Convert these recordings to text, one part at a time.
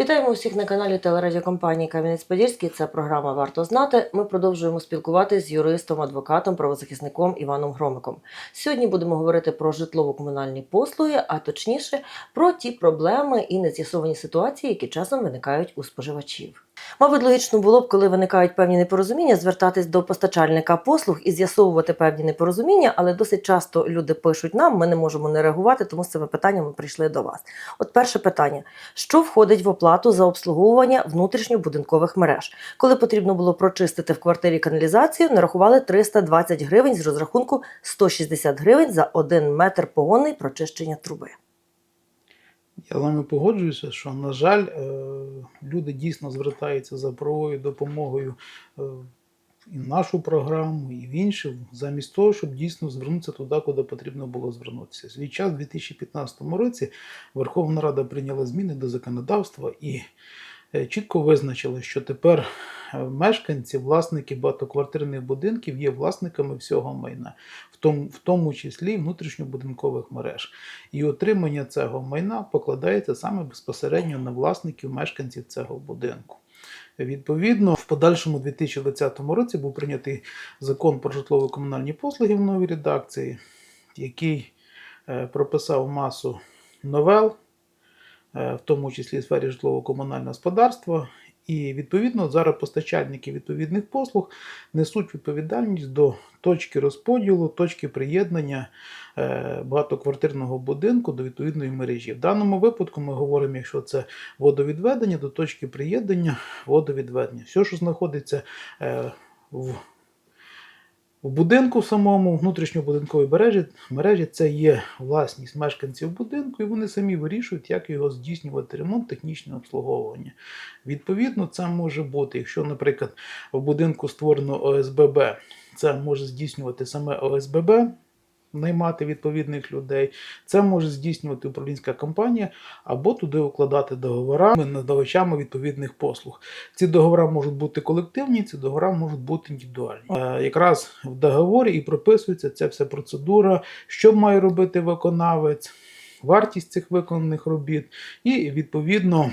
Вітаємо усіх на каналі телерадіокомпанії Кам'янець-Подільський. Це програма Варто знати. Ми продовжуємо спілкуватися з юристом, адвокатом, правозахисником Іваном Громиком. Сьогодні будемо говорити про житлово-комунальні послуги, а точніше про ті проблеми і нез'ясовані ситуації, які часом виникають у споживачів. Мабуть, логічно було б, коли виникають певні непорозуміння, звертатись до постачальника послуг і з'ясовувати певні непорозуміння, але досить часто люди пишуть нам, ми не можемо не реагувати, тому з цими питаннями прийшли до вас. От перше питання: що входить в оплату за обслуговування внутрішньобудинкових мереж? Коли потрібно було прочистити в квартирі каналізацію, нарахували 320 гривень з розрахунку 160 гривень за 1 метр погонний прочищення труби. Я з вами погоджуюся, що, на жаль, е, люди дійсно звертаються за правовою допомогою е, і в нашу програму, і в інші, замість того, щоб дійсно звернутися туди, куди потрібно було звернутися. Свій час, у 2015 році, Верховна Рада прийняла зміни до законодавства і чітко визначила, що тепер е, мешканці, власники багатоквартирних будинків є власниками всього майна, в тому, в тому числі внутрішньобудинкових мереж. І отримання цього майна покладається саме безпосередньо на власників мешканців цього будинку. Відповідно, в подальшому 2020 році був прийнятий закон про житлово-комунальні послуги в новій редакції, який е, прописав масу новел, е, в тому числі в сфері житлово-комунального господарства. І відповідно зараз постачальники відповідних послуг несуть відповідальність до точки розподілу, точки приєднання е, багатоквартирного будинку до відповідної мережі. В даному випадку ми говоримо, якщо це водовідведення, до точки приєднання водовідведення. Все, що знаходиться е, в в будинку самому, внутрішньобудинковій мережі, мережі це є власність мешканців будинку, і вони самі вирішують, як його здійснювати ремонт, технічне обслуговування. Відповідно, це може бути, якщо, наприклад, в будинку створено ОСББ, це може здійснювати саме ОСББ, наймати відповідних людей. Це може здійснювати управлінська компанія або туди укладати договори надавачами відповідних послуг. Ці договори можуть бути колективні, ці договори можуть бути індивідуальні. Е, Якраз в договорі і прописується ця вся процедура, що має робити виконавець, вартість цих виконаних робіт, і відповідно.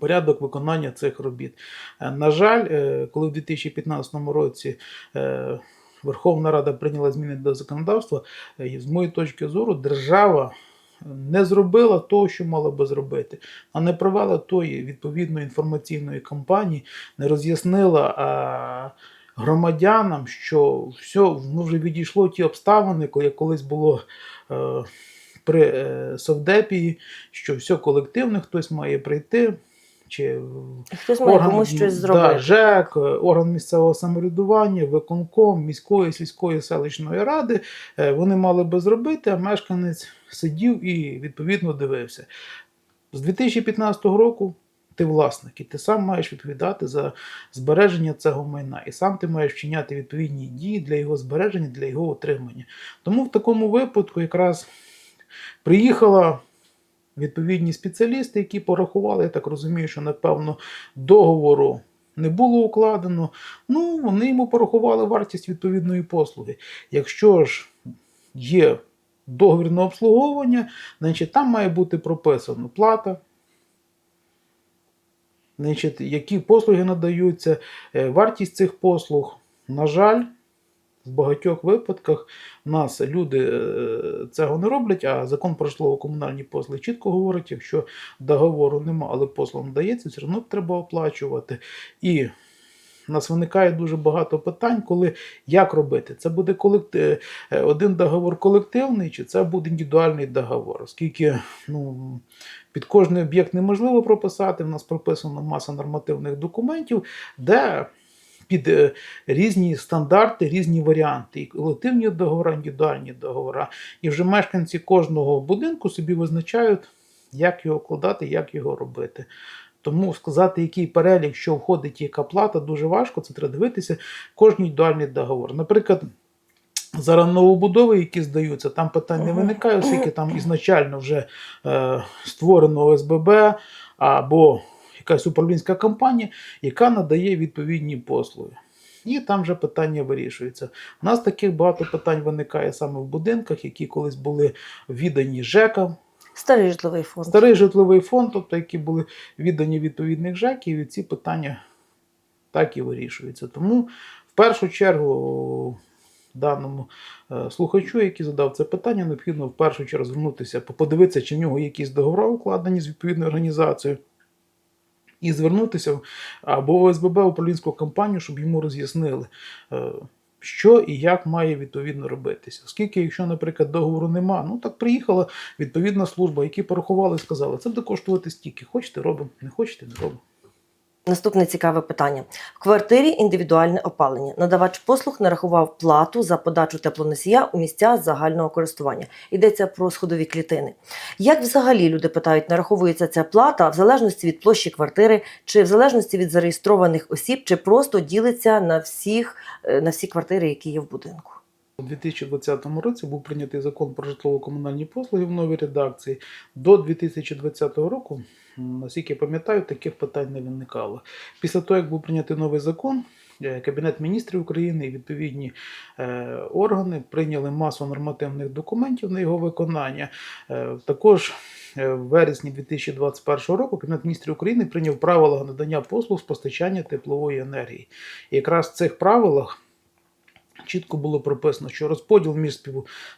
Порядок виконання цих робіт. Е, На жаль, е, коли в 2015 році Верховна Рада прийняла зміни до законодавства, е, з моєї точки зору, держава не зробила того, що мала би зробити, а не провела тої відповідної інформаційної кампанії, не роз'яснила а, громадянам, що все ну, вже відійшло ті обставини, коли колись було. Е, при е, Совдепії, що все колективне, хтось має прийти, чи Хтось має комусь щось зробити. Да, ЖЕК, е, орган місцевого самоврядування, виконком, міської, сільської, селищної ради. е, Вони мали би зробити, а мешканець сидів і відповідно дивився. З 2015 року ти власник, і ти сам маєш відповідати за збереження цього майна. І сам ти маєш вчиняти відповідні дії для його збереження, для його отримання. Тому в такому випадку якраз приїхала відповідні спеціалісти, які порахували, я так розумію, що напевно договору не було укладено. Ну, вони йому порахували вартість відповідної послуги. Якщо ж є договір на обслуговування, значить там має бути прописано плата. Значить, які послуги надаються, е, вартість цих послуг. На жаль, в багатьох випадках нас люди е, цього не роблять, а закон про житлово-комунальні послуги чітко говорить, якщо договору немає, але послуг надається, все одно треба оплачувати. І в нас виникає дуже багато питань, коли як робити. Це буде колектив, один договор колективний, чи це буде індивідуальний договор, оскільки ну, під кожний об'єкт неможливо прописати. В нас прописана маса нормативних документів, де під е, різні стандарти, різні варіанти, і колективні договори, індивідуальні договори. І вже мешканці кожного будинку собі визначають, як його вкладати, як його робити. Тому сказати, який перелік, що входить, яка плата, дуже важко. Це треба дивитися кожен індивідуальний договор. Наприклад, зараз новобудови, які здаються, там питань не виникає, оскільки там ізначально вже е, створено ОСББ або якась управлінська компанія, яка надає відповідні послуги. І там вже питання вирішується. У нас таких багато питань виникає саме в будинках, які колись були віддані ЖЕКам, Старий житловий фонд. Старий житловий фонд, тобто які були віддані відповідних ЖЕКів, і ці питання так і вирішуються. Тому в першу чергу даному е, слухачу, який задав це питання, необхідно в першу чергу звернутися, подивитися, чи в нього якісь договори укладені з відповідною організацією. І звернутися або в ОСББ управлінську компанію, щоб йому роз'яснили, е, що і як має відповідно робитися. Оскільки, якщо, наприклад, договору нема, ну так приїхала відповідна служба, які порахували сказали, це буде коштувати стільки. Хочете, робимо, не хочете, не робимо. Наступне цікаве питання. В квартирі індивідуальне опалення. Надавач послуг нарахував плату за подачу теплоносія у місця загального користування. Йдеться про сходові клітини. Як взагалі люди питають, нараховується ця плата в залежності від площі квартири, чи в залежності від зареєстрованих осіб, чи просто ділиться на всіх е, на всі квартири, які є в будинку? У 2020 році був прийнятий закон про житлово-комунальні послуги в новій редакції. До 2020 року, наскільки я пам'ятаю, таких питань не виникало. Після того, як був прийнятий новий закон, е, Кабінет міністрів України і відповідні е, органи прийняли масу нормативних документів на його виконання. Е, також в вересні 2021 року Кабінет міністрів України прийняв правила надання послуг з постачання теплової енергії. І якраз в цих правилах чітко було прописано, що розподіл між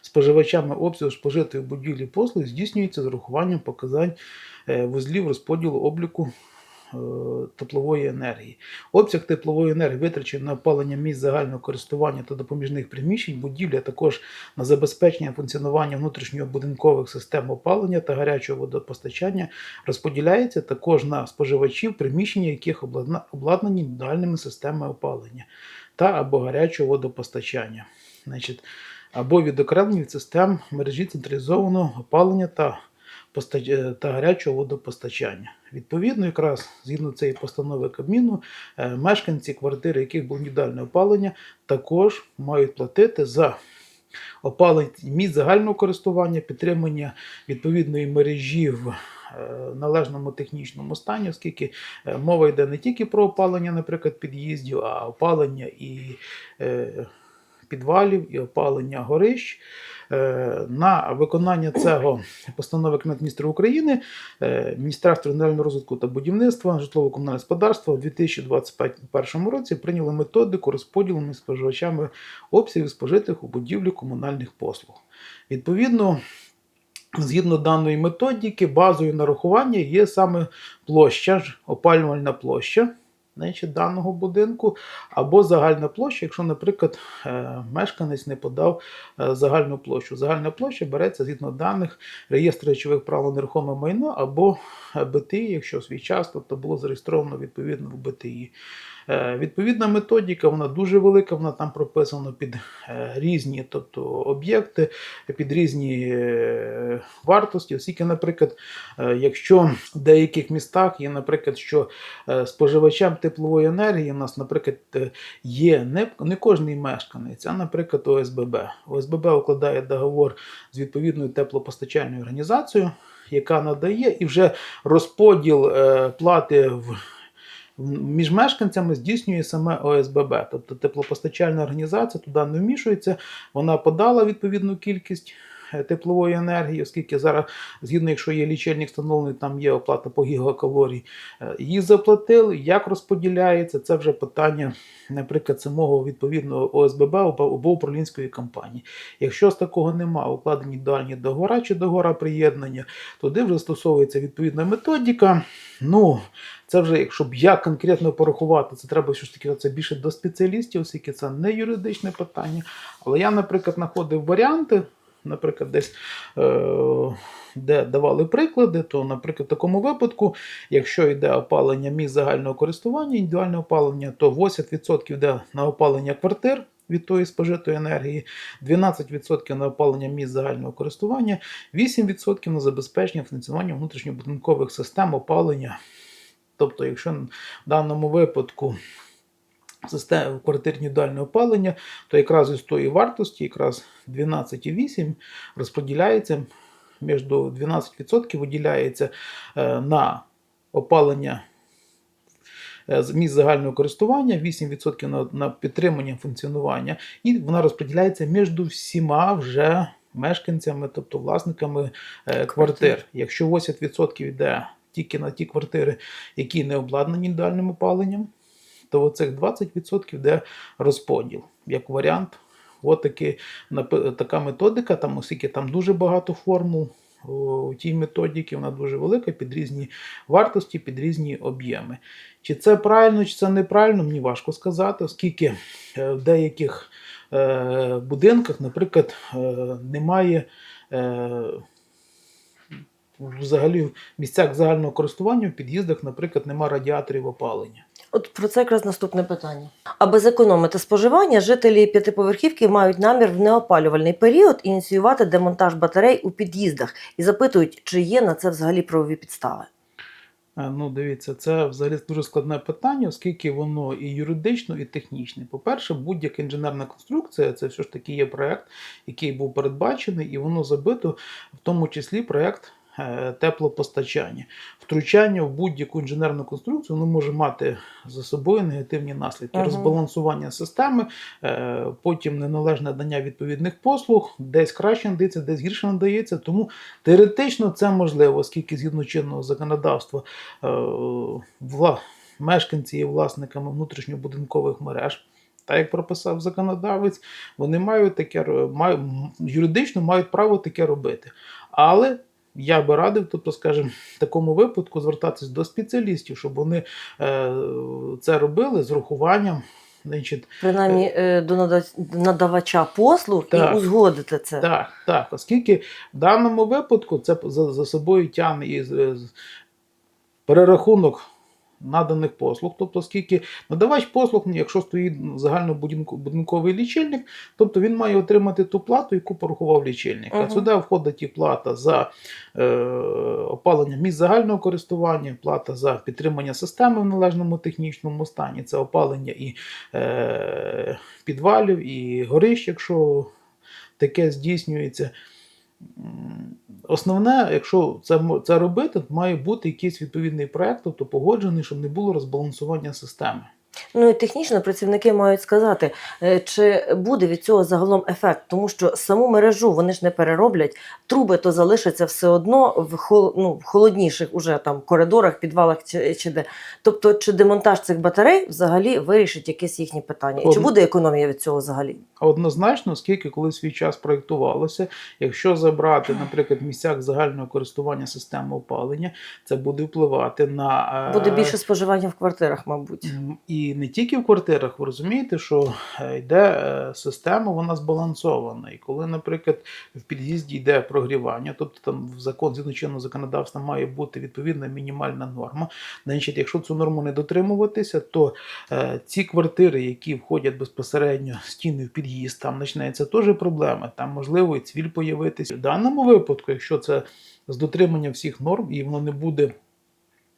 споживачами обсягу спожитої будівлі послуг здійснюється з урахуванням показань е, вузлів розподілу обліку е, теплової енергії. Обсяг теплової енергії витрачений на опалення місць загального користування та допоміжних приміщень, будівлі, а також на забезпечення функціонування внутрішньобудинкових систем опалення та гарячого водопостачання розподіляється також на споживачів, приміщення яких обладнані індивідуальними системами опалення та або гарячого водопостачання. Значить, або відокремлені систем мережі централізованого опалення та, е, та гарячого водопостачання. Відповідно, якраз згідно цієї постанови Кабміну, е, мешканці квартири, яких було індивідуальне опалення, також мають платити за опалення місць загального користування, підтримання відповідної мережі в е, належному технічному стані, оскільки е, мова йде не тільки про опалення, наприклад, під'їздів, а опалення і е, підвалів, і опалення горищ. Е, На виконання цього постанови Кабінету міністрів України е, Міністерство регіонального розвитку та будівництва житлово-комунального господарства у 2021 році прийняло методику розподілу між споживачами обсягів спожитих у будівлі комунальних послуг. Відповідно, згідно даної методики, базою нарахування є саме площа, опалювальна площа значить, даного будинку, або загальна площа, якщо, наприклад, е, мешканець не подав е, загальну площу. Загальна площа береться згідно даних реєстру речових прав на нерухоме майно або е, БТІ, якщо свій час, тобто було зареєстровано відповідно в БТІ. Е, Відповідна методика, вона дуже велика, вона там прописана під е, різні тобто, об'єкти, під різні е, вартості. Оскільки, наприклад, якщо в деяких містах є, наприклад, що споживачам теплової енергії у нас, наприклад, є не, не кожний мешканець, а, наприклад, ОСББ. ОСББ укладає договор з відповідною теплопостачальною організацією, яка надає, і вже розподіл е, плати в між мешканцями здійснює саме ОСББ, тобто теплопостачальна організація туди не вмішується, вона подала відповідну кількість е, теплової енергії, оскільки зараз, згідно, якщо є лічильник встановлений, там є оплата по гігакалорій, е, її заплатили, як розподіляється, це вже питання, наприклад, самого відповідного ОСББ або управлінської компанії. Якщо з такого нема, укладені індивідуальні договори чи договора приєднання, туди вже застосовується відповідна методика. Ну, це вже, якщо б я конкретно порахувати, це треба все ж таки це більше до спеціалістів, оскільки це не юридичне питання. Але я, наприклад, знаходив варіанти, наприклад, десь е- де давали приклади, то, наприклад, в такому випадку, якщо йде опалення місць загального користування, індивідуальне опалення, то 80% йде на опалення квартир. Від тої спожитої енергії, 12% на опалення місць загального користування, 8% на забезпечення функціонування внутрішньобудинкових систем опалення Тобто, якщо в даному випадку система квартирні дальне опалення, то якраз із тої вартості, якраз 12,8 розподіляється між 12% виділяється е, на опалення е, з місць загального користування, 8% на, на підтримання функціонування, і вона розподіляється між всіма вже мешканцями, тобто власниками е, Квартир. квартир. Якщо 80% йде тільки на ті квартири, які не обладнані індивідуальним опаленням, то оцих 20% йде розподіл. Як варіант, от таки, така методика, там, оскільки там дуже багато формул. У тій методіки вона дуже велика під різні вартості, під різні об'єми. Чи це правильно, чи це неправильно, мені важко сказати, оскільки е, в деяких е, будинках, наприклад, е, немає взагалі в місцях загального користування, в під'їздах, наприклад, немає радіаторів опалення. От про це якраз наступне питання. Аби зекономити споживання, жителі п'ятиповерхівки мають намір в неопалювальний період ініціювати демонтаж батарей у під'їздах і запитують, чи є на це взагалі правові підстави. Е, Ну, дивіться, це взагалі дуже складне питання, оскільки воно і юридично, і технічне. По-перше, будь-яка інженерна конструкція це все ж таки є проект, який був передбачений, і воно забито, в тому числі проект теплопостачання. Втручання в будь-яку інженерну конструкцію воно може мати за собою негативні наслідки. Мгм. Розбалансування системи, е, потім неналежне надання відповідних послуг, десь краще надається, десь гірше надається. Тому теоретично це можливо, оскільки згідно чинного законодавства е, вла- мешканці є власниками внутрішньобудинкових мереж. Так як прописав законодавець, вони мають таке мають, юридично мають право таке робити. Але я би радив, тобто, скажімо, в такому випадку звертатись до спеціалістів, щоб вони е, це робили з рахуванням. Значить, Принаймні е, до надавача послуг Так. і узгодити це. Так, так, оскільки в даному випадку це за, за собою тягне і перерахунок наданих послуг. Тобто, оскільки надавач послуг, ну, якщо стоїть загальнобудинковий лічильник, тобто він має отримати ту плату, яку порахував лічильник. А сюди входить і плата за е, опалення місць загального користування, плата за підтримання системи в належному технічному стані, це опалення і е, підвалів, і горищ, якщо таке здійснюється. Основне, якщо це, це робити, має бути якийсь відповідний проект, тобто погоджений, щоб не було розбалансування системи. Ну і технічно працівники мають сказати, е, чи буде від цього загалом ефект, тому що саму мережу вони ж не перероблять, труби то залишаться все одно в хол, ну, в холодніших уже там коридорах, підвалах чи, чи де. Тобто, чи демонтаж цих батарей взагалі вирішить якесь їхнє питання? І чи буде економія від цього взагалі? Однозначно, оскільки коли свій час проєктувалося, якщо забрати, наприклад, в місцях загального користування системи опалення, це буде впливати на е, Буде більше споживання в квартирах, мабуть. М, І не тільки в квартирах, ви розумієте, що е, йде е, система, вона збалансована. І коли, наприклад, в під'їзді йде прогрівання, тобто там в закон згідно чинного законодавства має бути відповідна мінімальна норма. Значить, якщо цю норму не дотримуватися, то е, ці квартири, які входять безпосередньо стіни в під'їзд, там починається теж проблема. Там можливо і цвіль появитися. В даному випадку, якщо це з дотриманням всіх норм, і воно не буде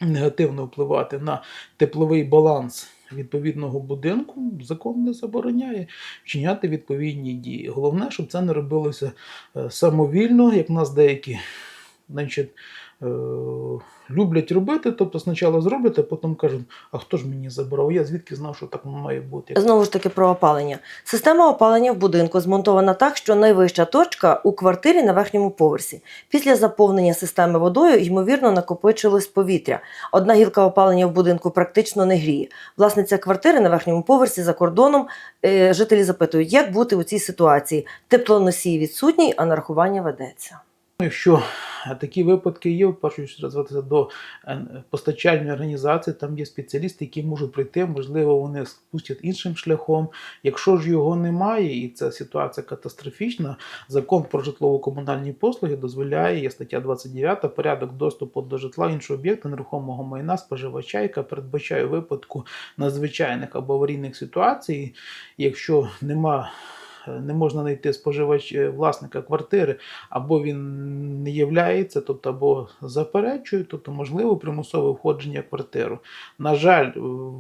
негативно впливати на тепловий баланс відповідного будинку, закон не забороняє вчиняти відповідні дії. Головне, щоб це не робилося е, самовільно, як в нас деякі значить, люблять робити. Тобто спочатку зроблять, а потім кажуть, а хто ж мені забрав? Я звідки знав, що так має бути. Знову ж таки про опалення. Система опалення в будинку змонтована так, що найвища точка у квартирі на верхньому поверсі. Після заповнення системи водою, ймовірно, накопичилось повітря. Одна гілка опалення в будинку практично не гріє. Власниця квартири на верхньому поверсі за кордоном. Е, жителі запитують, як бути у цій ситуації. Теплоносій відсутній, а нарахування ведеться. Якщо е, такі випадки є, першу чергу звертатися до е, постачальної організації, там є спеціалісти, які можуть прийти, можливо, вони спустять іншим шляхом. Якщо ж його немає, і ця ситуація катастрофічна, закон про житлово-комунальні послуги дозволяє, є стаття 29, порядок доступу до житла іншого об'єкта нерухомого майна споживача, яка передбачає випадку надзвичайних або аварійних ситуацій, якщо нема. Не можна знайти споживач е, власника квартири, або він не являється, тобто або заперечує, тобто можливо примусове входження в квартиру. На жаль, е,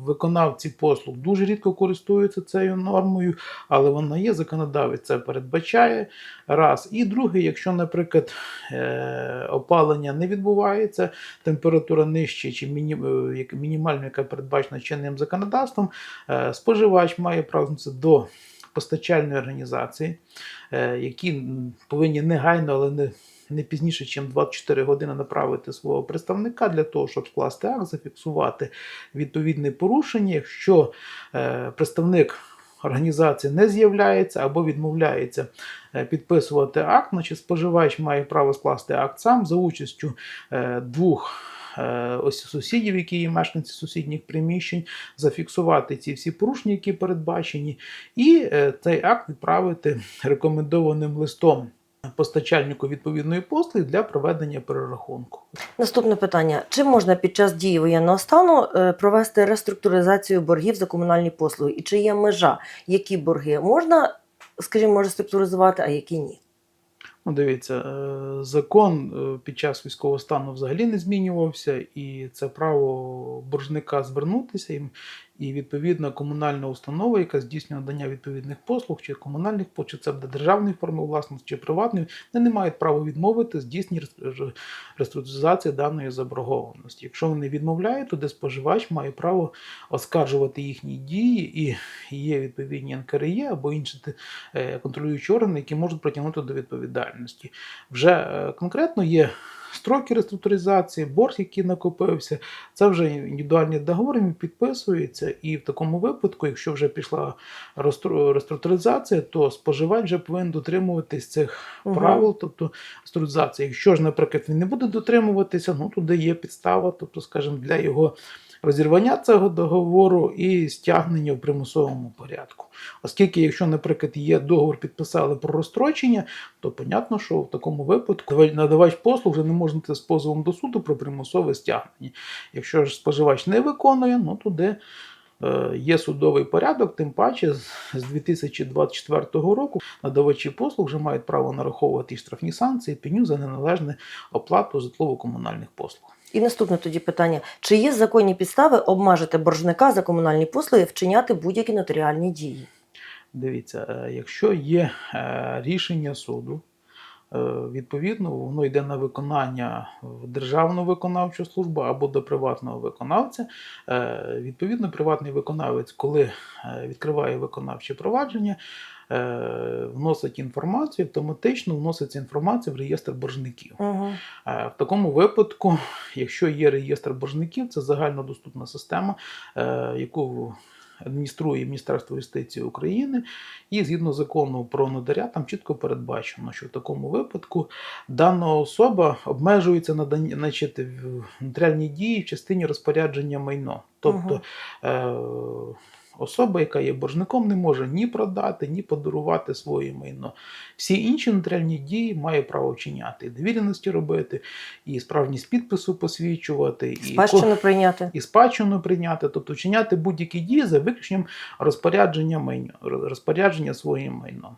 виконавці послуг дуже рідко користуються цією нормою, але вона є, законодавець це передбачає. Раз. І друге, якщо, наприклад, е, опалення не відбувається, температура нижче чи міні, мінімальна, яка передбачена чинним законодавством, споживач має право звернутися до постачальної організації, е, які повинні негайно, але не, не пізніше, ніж 24 години направити свого представника для того, щоб скласти акт, зафіксувати відповідне порушення. Якщо е, представник організації не з'являється або відмовляється е, підписувати акт, значить споживач має право скласти акт сам за участю двох. Е, Ось сусідів, які є мешканці сусідніх приміщень, зафіксувати ці всі порушення, які передбачені, і е, цей акт відправити рекомендованим листом постачальнику відповідної послуги для проведення перерахунку. Наступне питання: чи можна під час дії воєнного стану е, провести реструктуризацію боргів за комунальні послуги? І чи є межа, які борги можна, скажімо, реструктуризувати, а які ні? Ну, дивіться, е, закон е, під час військового стану взагалі не змінювався, і це право боржника звернутися. І відповідна комунальна установа, яка здійснює надання відповідних послуг, чи комунальних чи це буде державної форми власності, чи приватної, вони не мають права відмовити здійсненні рес- реструктуризації даної заборгованості. Якщо вони відмовляють, то де споживач має право оскаржувати їхні дії, і є відповідні НКРЄ або інші е, контролюючі органи, які можуть притягнути до відповідальності. Вже е, конкретно є строки реструктуризації, борг, який накопився. Це вже індивідуальні договори він підписується, і в такому випадку, якщо вже пішла реструктуризація, то споживач вже повинен дотримуватись цих угу. правил, тобто реструктуризації. Якщо ж, наприклад, він не буде дотримуватися, ну туди є підстава, тобто, скажімо, для його розірвання цього договору і стягнення в примусовому порядку. Оскільки, якщо, наприклад, є договор, підписали про розстрочення, то понятно, що в такому випадку надавач послуг вже не йти з позовом до суду про примусове стягнення. Якщо ж споживач не виконує, ну туди є судовий порядок, тим паче з з 2024 року надавачі послуг вже мають право нараховувати штрафні санкції, пеню за неналежне оплату житлово-комунальних послуг. І наступне тоді питання: чи є законні підстави обмежити боржника за комунальні послуги вчиняти будь-які нотаріальні дії? Дивіться, е, якщо є е, рішення суду, е, відповідно, воно йде на виконання в державну виконавчу службу або до приватного виконавця. Е, Відповідно, приватний виконавець, коли е, відкриває виконавче провадження, е, вносить інформацію, автоматично вноситься інформація в реєстр боржників. Угу. Е, В такому випадку, якщо є реєстр боржників, це загальнодоступна система, е, яку адмініструє Міністерство юстиції України, і згідно закону про надаря, там чітко передбачено, що в такому випадку дана особа обмежується на значить, в нотаріальні дії в частині розпорядження майно. Тобто е, особа, яка є боржником, не може ні продати, ні подарувати своє майно. Всі інші нотаріальні дії має право вчиняти, і довіреності робити, і справжність підпису посвідчувати, і Спадщину прийняти. і спадщину прийняти, тобто вчиняти будь-які дії за виключенням розпорядження майно, розпорядження своїм майном.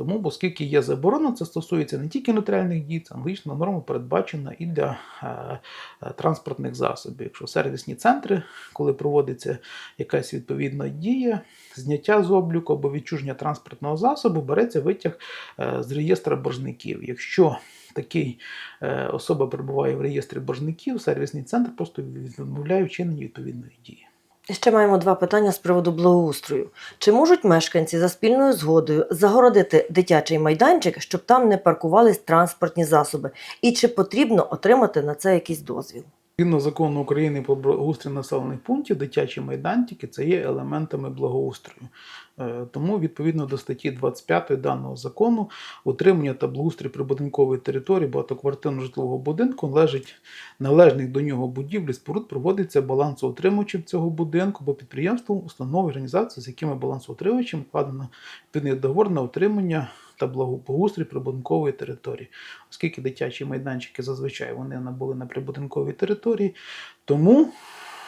Тому, оскільки є заборона, це стосується не тільки нотаріальних дій, це аналогічна норма передбачена і для е, е, транспортних засобів. Якщо сервісні центри, коли проводиться якась відповідна дія, зняття з обліку або відчуження транспортного засобу, береться витяг е, з реєстра боржників. Якщо такий особа перебуває в реєстрі боржників, сервісний центр просто відмовляє вчинення відповідної дії. Ще маємо два питання з приводу благоустрою. Чи можуть мешканці за спільною згодою загородити дитячий майданчик, щоб там не паркувались транспортні засоби? І чи потрібно отримати на це якийсь дозвіл? Згідно закону України про благоустрій населених пунктів, дитячі майданчики це є елементами благоустрою. Е, Тому, відповідно до статті 25 даного закону, утримання та благоустрій прибудинкової території багатоквартирного житлового будинку належить належних до нього будівлі споруд проводиться балансоутримувачем цього будинку або підприємством, установою, організацією, з якими балансоутримувачем вкладено відповідний договор на утримання та благоустрій прибудинкової території. Оскільки дитячі майданчики зазвичай вони набули на прибудинковій території, тому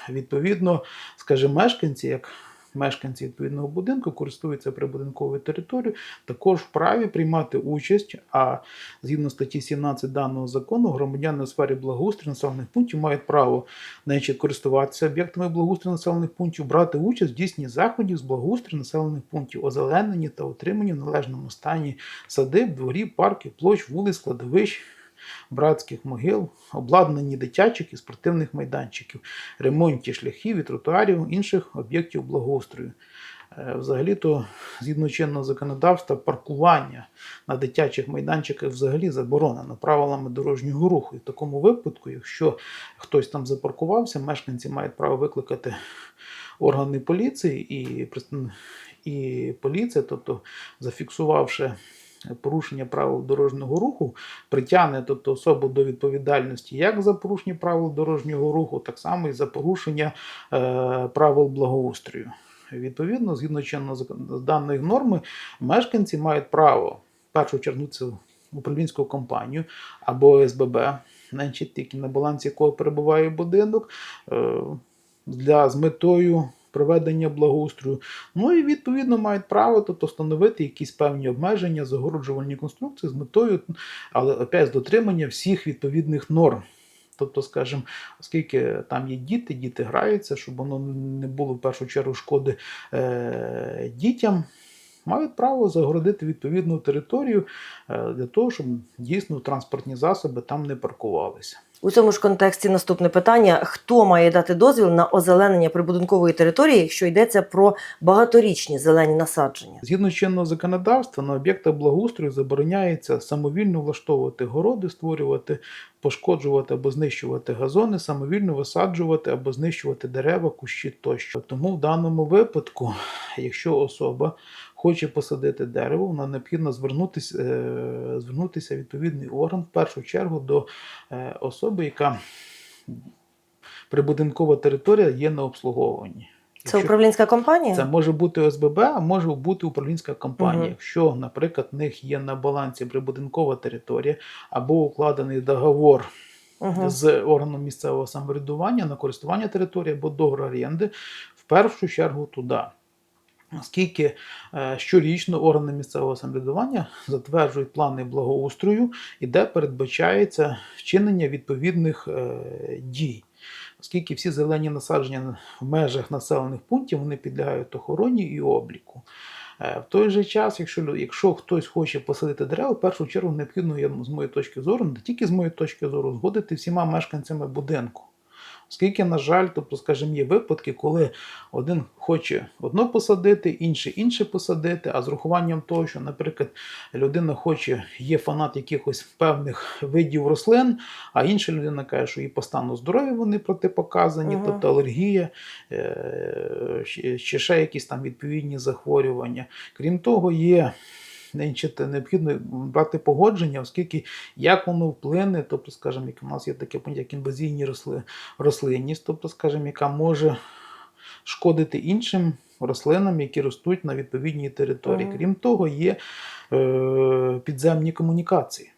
відповідно, скажімо, мешканці, як мешканці відповідного будинку користуються прибудинковою територією, також вправі приймати участь. А згідно статті 17 даного закону, громадяни у сфері благоустрою населених пунктів мають право значить, користуватися об'єктами благоустрою населених пунктів, брати участь в дійсній заходів з благоустрою населених пунктів, озелененні та утриманні в належному стані садиб, дворів, парків, площ, вулиць, складовищ. Братських могил, обладнані дитячих і спортивних майданчиків, ремонті шляхів і тротуарів, інших об'єктів благоустрою. Е, Взагалі-то, згідно чинного законодавства, паркування на дитячих майданчиках взагалі заборонено правилами дорожнього руху. І в такому випадку, якщо хтось там запаркувався, мешканці мають право викликати органи поліції і, і поліція, тобто зафіксувавши порушення правил дорожнього руху, притягне тобто, особу до відповідальності як за порушення правил дорожнього руху, так само і за порушення е, правил благоустрою. Відповідно, згідно закон- з даної норми, мешканці мають право першу чергу це управлінську компанію або СББ, значить, тільки на балансі якого перебуває будинок, е, для з метою проведення благоустрою. Ну і відповідно мають право тобто, встановити якісь певні обмеження, загороджувальні конструкції з метою, але опять з дотримання всіх відповідних норм. Тобто, скажімо, оскільки там є діти, діти граються, щоб воно не було в першу чергу шкоди е, дітям, мають право загородити відповідну територію е, для того, щоб дійсно транспортні засоби там не паркувалися. У цьому ж контексті наступне питання: хто має дати дозвіл на озеленення прибудинкової території, якщо йдеться про багаторічні зелені насадження? Згідно чинного законодавства, на об'єктах благоустрою забороняється самовільно влаштовувати городи, створювати, пошкоджувати або знищувати газони, самовільно висаджувати або знищувати дерева, кущі тощо. Тому в даному випадку, якщо особа хоче посадити дерево, вона необхідно звернутися, е, звернутися в відповідний орган в першу чергу до е, особи, яка прибудинкова територія є на обслуговуванні. Це Якщо- управлінська компанія? це може бути ОСББ, а може бути управлінська компанія. Мгм. Якщо, наприклад, в них є на балансі прибудинкова територія або укладений договор Мгм. з органом місцевого самоврядування на користування території або договор оренди, в першу чергу туди. Оскільки е, щорічно органи місцевого самоврядування затверджують плани благоустрою, і де передбачається вчинення відповідних е, дій. Оскільки всі зелені насадження в межах населених пунктів вони підлягають охороні і обліку. Е, В той же час, якщо, якщо хтось хоче посадити дерева, в першу чергу необхідно, з моєї точки зору, не тільки з моєї точки зору, згодити всіма мешканцями будинку. Оскільки, на жаль, тобто, скажімо, є випадки, коли один хоче одно посадити, інший інше посадити, а з урахуванням того, що, наприклад, людина хоче, є фанат якихось певних видів рослин, а інша людина каже, що і по стану здоров'я вони протипоказані, Мгм. тобто алергія, е, чи ще якісь там відповідні захворювання. Крім того, є. Необхідно брати погодження, оскільки як воно вплине, тобто, скажімо, як у нас є таке поняття, як інвазійні рослинність, тобто, скажімо, яка може шкодити іншим рослинам, які ростуть на відповідній території. Мгм. Крім того, є е, підземні комунікації.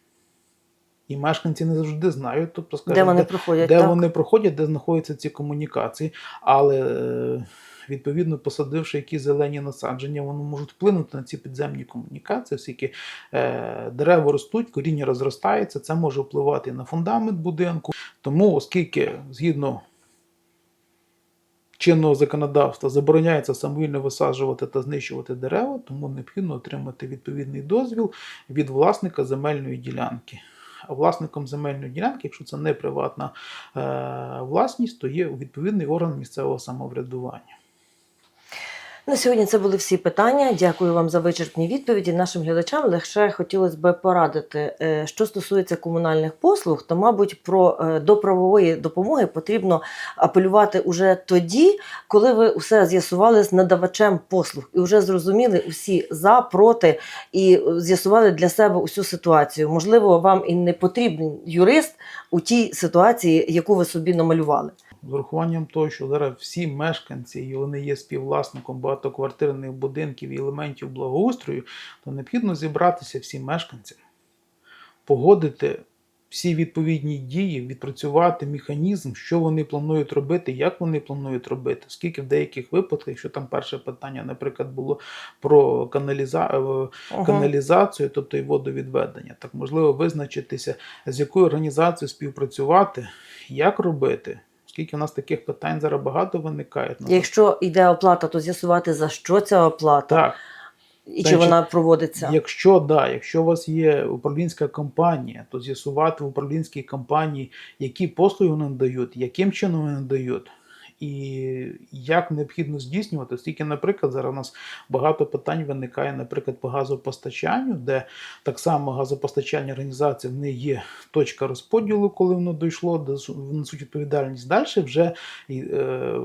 І мешканці не завжди знають, тобто, скажімо, Де вони де, проходять? де так? вони проходять, де знаходяться ці комунікації. Але е, відповідно, посадивши якісь зелені насадження, вони можуть вплинути на ці підземні комунікації, оскільки е, дерева ростуть, коріння розростається, це може впливати на фундамент будинку. Тому, оскільки згідно чинного законодавства забороняється самовільно висаджувати та знищувати дерева, тому необхідно отримати відповідний дозвіл від власника земельної ділянки. А власником земельної ділянки, якщо це не приватна е, власність, то є відповідний орган місцевого самоврядування. На сьогодні це були всі питання. Дякую вам за вичерпні відповіді. Нашим глядачам лише хотілося б порадити, е, що стосується комунальних послуг, то, мабуть, про е, до правової допомоги потрібно апелювати уже тоді, коли ви все з'ясували з надавачем послуг і вже зрозуміли усі за, проти і з'ясували для себе усю ситуацію. Можливо, вам і не потрібен юрист у тій ситуації, яку ви собі намалювали. З урахуванням того, що зараз всі мешканці і вони є співвласником багатоквартирних будинків і елементів благоустрою, то необхідно зібратися всім мешканцям, погодити всі відповідні дії, відпрацювати механізм, що вони планують робити, як вони планують робити. Оскільки в деяких випадках, якщо там перше питання, наприклад, було про каналіза... е, Ага. каналізацію, тобто і водовідведення, так можливо визначитися, з якою організацією співпрацювати, як робити. Оскільки в нас таких питань зараз багато виникає. Ну, Якщо йде оплата, то з'ясувати за що ця оплата Так, і чи вона проводиться. якщо да, якщо у вас є управлінська компанія, то з'ясувати в управлінській компанії, які послуги вони надають, яким чином вони надають, і як необхідно здійснювати, оскільки, наприклад, зараз у нас багато питань виникає, наприклад, по газопостачанню, де так само газопостачання організації них є точка розподілу, коли воно дійшло, де су- несуть відповідальність. Далі вже е,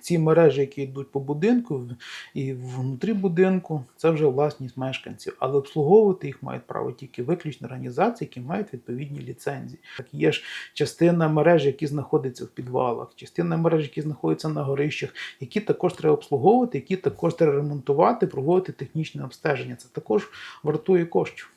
ці мережі, які йдуть по будинку і внутрі будинку, це вже власність мешканців. Але обслуговувати їх мають право тільки виключно організації, які мають відповідні ліцензії. Так є ж частина мереж, які знаходяться в підвалах, частина мереж, які знаходяться на горищах, які також треба обслуговувати, які також треба ремонтувати, проводити технічне обстеження. Це також вартує коштів.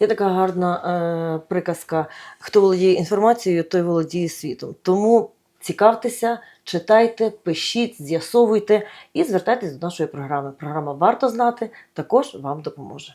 Є така гарна е, приказка: хто володіє інформацією, той володіє світом. Тому цікавтеся, читайте, пишіть, з'ясовуйте і звертайтесь до нашої програми. Програма варто знати також вам допоможе.